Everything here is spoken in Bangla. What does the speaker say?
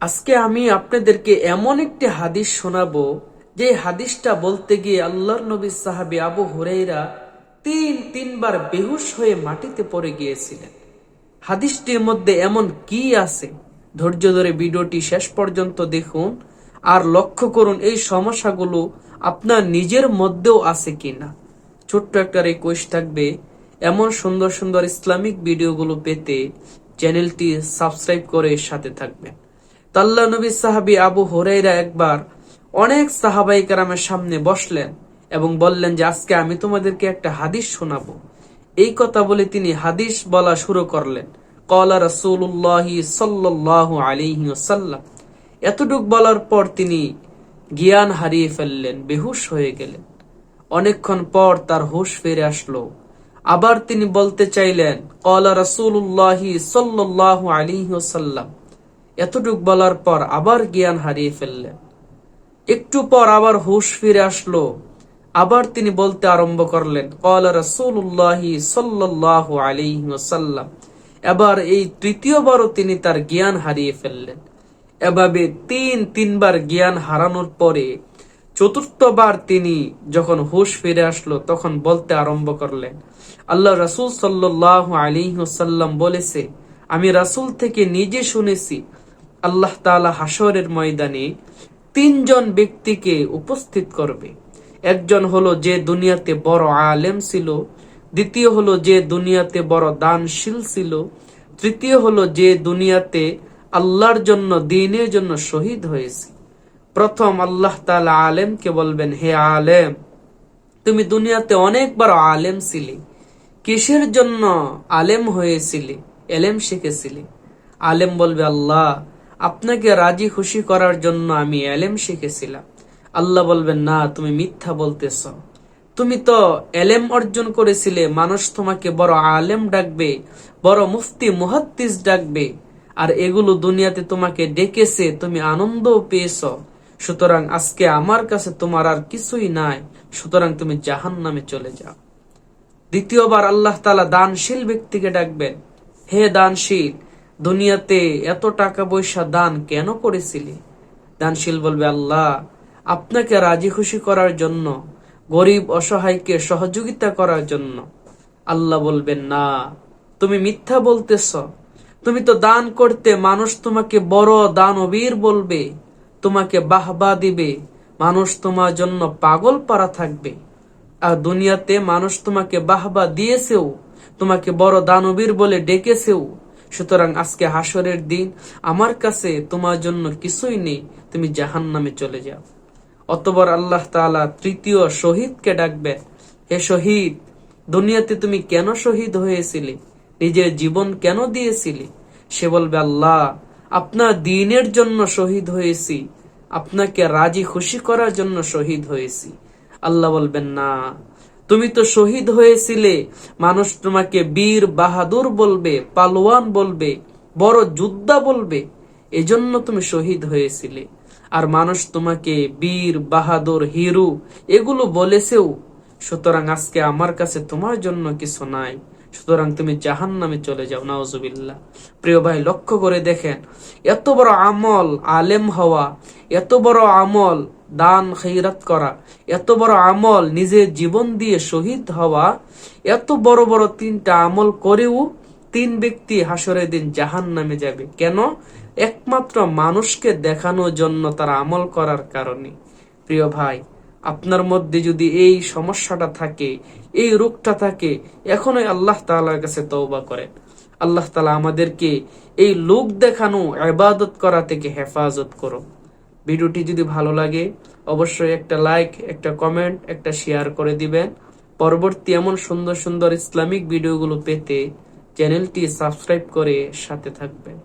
আজকে আমি আপনাদেরকে এমন একটি হাদিস শোনাবো, যে হাদিসটা বলতে গিয়ে আল্লাহর নবী সাহাবি আবু হুরাইরা তিন, তিনবার বেহুশ হয়ে মাটিতে পড়ে গিয়েছিলেন। হাদিসটির মধ্যে এমন কি আছে? ধৈর্য ধরে ভিডিওটি শেষ পর্যন্ত দেখুন আর লক্ষ্য করুন এই সমস্যাগুলো আপনার নিজের মধ্যেও আছে কিনা। ছোট্ট একটা রিকোয়েস্ট থাকবে, এমন সুন্দর সুন্দর ইসলামিক ভিডিওগুলো পেতে চ্যানেলটি সাবস্ক্রাইব করে সাথে থাকবেন। তাল্লা নবী সাহাবি আবু হরাইরা একবার অনেক সাহাবাই কারামের সামনে বসলেন এবং বললেন যে, আজকে আমি তোমাদেরকে একটা হাদিস শোনাবো। এই কথা বলে তিনি হাদিস বলা শুরু করলেন। কলা রসুল্লাহ সাল্লাহ আলিহি সাল্লাম এতটুক বলার পর তিনি জ্ঞান হারিয়ে ফেললেন, বেহুশ হয়ে গেলেন। অনেকক্ষণ পর তার হুশ ফিরে আসলো। আবার তিনি বলতে চাইলেন কলা রসুল্লাহ সাল্লাহ আলিহি সাল্লাম এতটুক বলার পর আবার জ্ঞান হারিয়ে ফেললেন। একটু পর আবার হুশ ফিরে আসলো। আবার তিনি বলতে আরম্ভ করলেন এবার এই তৃতীয়বারও তিনি তার জ্ঞান হারিয়ে ফেললেন। এভাবে তিন, তিনবার জ্ঞান হারানোর পরে চতুর্থবার তিনি যখন হুশ ফিরে আসলো, তখন বলতে আরম্ভ করলেন, আল্লাহ রসুল সাল্লাহ আলিহাসাল্লাম বলেছে, আমি রাসুল থেকে নিজে শুনেছি আল্লাহ তালা হাসরের ময়দানে তিনজন ব্যক্তিকে উপস্থিত করবে। একজন হলো যে দুনিয়াতে বড় আলেম ছিল, দ্বিতীয় হলো যে দুনিয়াতে বড় দানশীল ছিল, তৃতীয় হলো যে দুনিয়াতে আল্লাহর জন্য, দিনের জন্য শহীদ হয়েছে। প্রথম আল্লাহ তালা আলেমকে বলবেন, হে আলেম, তুমি দুনিয়াতে অনেক বড় আলেম ছিলে। কিসের জন্য আলেম হয়েছিলে, এলেম শিখেছিলে? আলেম বলবে, আল্লাহ আপনাকে রাজি খুশি করার জন্য আমি এলেম শিখেছিলাম। আল্লাহ বলবেন, না, তুমি মিথ্যা বলতেছ। তুমি তো এলেম অর্জন করেছিলে, মানুষ তোমাকে বড় আলেম ডাকবে, বড় মুফতি, মুহাদ্দিস ডাকবে, আর এগুলো দুনিয়াতে তোমাকে ডেকেছে, তুমি আনন্দও পেয়েছ। সুতরাং আজকে আমার কাছে তোমার আর কিছুই নাই, সুতরাং তুমি জাহান নামে চলে যাও। দ্বিতীয়বার আল্লাহ তালা দানশীল ব্যক্তিকে ডাকবেন, হে দানশীল দুনিয়াতে এত টাকা পয়সা দান কেন করেছিলি? দানশীল বলবে, আল্লাহ, আপনাকে রাজি খুশি করার জন্য, গরিব অসহায়কে সহযোগিতা করার জন্য। আল্লাহ বলবেন না, তুমি মিথ্যা বলতেছ। তুমি তো দান করতে মানুষ তোমাকে বড় দানবীর বলবে, তোমাকে বাহবা দিবে, মানুষ তোমার জন্য পাগল পারা থাকবে। আর দুনিয়াতে মানুষ তোমাকে বাহবা দিয়েছেও, তোমাকে বড় দানবীর বলে ডেকেছেও সুতরাং আজকে হাসরের দিন আমার কাছে তোমার জন্য কিছুই নেই, তুমি জাহান নামে চলে যাও। অতবর আল্লাহ তালা তৃতীয় শহীদকে ডাকবে, হে শহীদ, দুনিয়াতে তুমি কেন শহীদ হয়েছিলে? নিজের জীবন কেন দিয়েছিলে? সে বলবে, আল্লাহ, আপনার দিনের জন্য শহীদ হয়েছি, আপনাকে রাজি খুশি করার জন্য শহীদ হয়েছি। আল্লাহ বলবেন, না। তুমি তো শহীদ হয়েছিলে। মানুষ তোমাকে বীর বাহাদুর বলবে, পালোয়ান বলবে, বড় যোদ্ধা বলবে। এজন্য তুমি শহীদ হয়েছিলে। আর মানুষ তোমাকে বীর, বাহাদুর, হিরু, এগুলো বলেছেও, সুতরাং আজকে আমার কাছে তোমার জন্য কিছু নাই। সুতরাং তুমি জাহান নামে চলে যাও নাওজুবিল্লা প্রিয় ভাই, লক্ষ্য করে দেখেন, এত বড় আমল, আলেম হওয়া, এত বড় আমল দান, খৈরাত করা। এত বড় আমল নিজের জীবন দিয়ে শহীদ হওয়া, এত বড় বড় তিনটা আমল করেও তিন ব্যক্তি হাসরের দিন জাহান নামে যাবে। কেন? একমাত্র মানুষকে দেখানোর জন্য তারা আমল করার কারণে। প্রিয় ভাই, আপনার মধ্যে যদি এই সমস্যাটা থাকে, এই রোগটা থাকে, এখনই আল্লাহ তালার কাছে তৌবা করেন। আল্লাহ তালা আমাদেরকে এই লোক দেখানো আবাদত করা থেকে হেফাজত করো ভিডিওটি যদি ভালো লাগে, অবশ্যই একটা লাইক একটা কমেন্ট একটা শেয়ার করে দিবেন। পরবর্তী এমন সুন্দর সুন্দর ইসলামিক ভিডিওগুলো পেতে চ্যানেলটি সাবস্ক্রাইব করে সাথে থাকবেন।